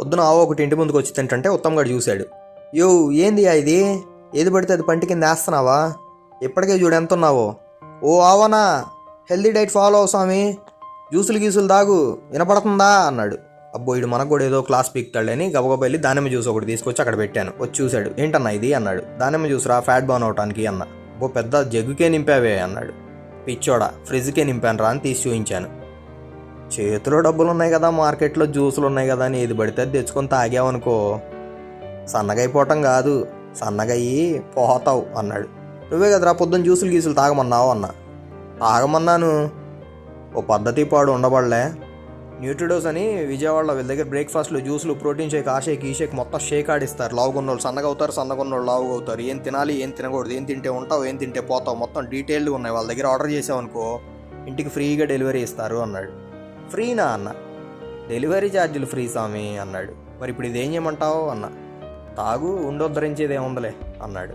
పొద్దున ఆవు ఒకటి ఇంటి ముందుకు వచ్చి తింటుంటే ఉత్తమ్ గడు చూశాడు. యో ఏంది ఇది? ఏది పడితే అది పంటి కింద వేస్తున్నావా? ఇప్పటికే చూడు ఎంత ఉన్నావో. ఓ ఆవనా? హెల్దీ డైట్ ఫాలో అవు స్వామి. జ్యూసులు గీసులు దాగు వినపడుతుందా? అన్నాడు. అబ్బో ఇడు మనకు కూడా ఏదో క్లాస్ పీక్తాడని గబగబ వెళ్ళి దానిమ్మ జ్యూస్ ఒకటి తీసుకొచ్చి అక్కడ పెట్టాను. వచ్చి చూశాడు. ఏంటన్నా ఇది? అన్నాడు. దానిమ్మ జ్యూస్ రా ఫ్యాట్ బర్న్ అవటానికి అన్న. ఓ పెద్ద జగ్గుకే నింపావే అన్నాడు. పిచ్చోడా ఫ్రిడ్జ్కే నింపాను రా అని తీసి చూపించాను చేతిలో డబ్బులు ఉన్నాయి కదా మార్కెట్లో జ్యూసులు ఉన్నాయి కదా అని ఏది పడితే అది తెచ్చుకొని తాగావనుకో సన్నగైపోవటం కాదు సన్నగయ్యి పోతావు అన్నాడు. నువ్వే కదరా పొద్దున్న జ్యూసులు గీసులు తాగమన్నావు అన్న. తాగమన్నాను. ఓ పద్ధతి పాడు ఉండబడలే. న్యూట్రిడోస్ అని విజయవాడలో వీళ్ళ దగ్గర బ్రేక్ఫాస్ట్లో జ్యూసులు ప్రోటీన్ షేక్ ఆ షేక్ ఈ షేక్ మొత్తం షేక్ ఆడిస్తారు. లావుగున్నోళ్ళు సన్నగా అవుతారు సన్నగా లావుగా అవుతారు ఏం తినాలి ఏం తినకూడదు ఏం తింటే ఉంటావు ఏం తింటే పోతావు మొత్తం డీటెయిల్డ్గా ఉన్నాయి. వాళ్ళ దగ్గర ఆర్డర్ చేసావనుకో ఇంటికి ఫ్రీగా డెలివరీ ఇస్తారు అన్నాడు. ఫ్రీనా అన్న. డెలివరీ ఛార్జీలు ఫ్రీ స్వామి అన్నాడు. మరి ఇప్పుడు ఇదేం చేయమంటావు అన్న. తాగు ఉండొద్దరించేది ఏముందలే అన్నాడు.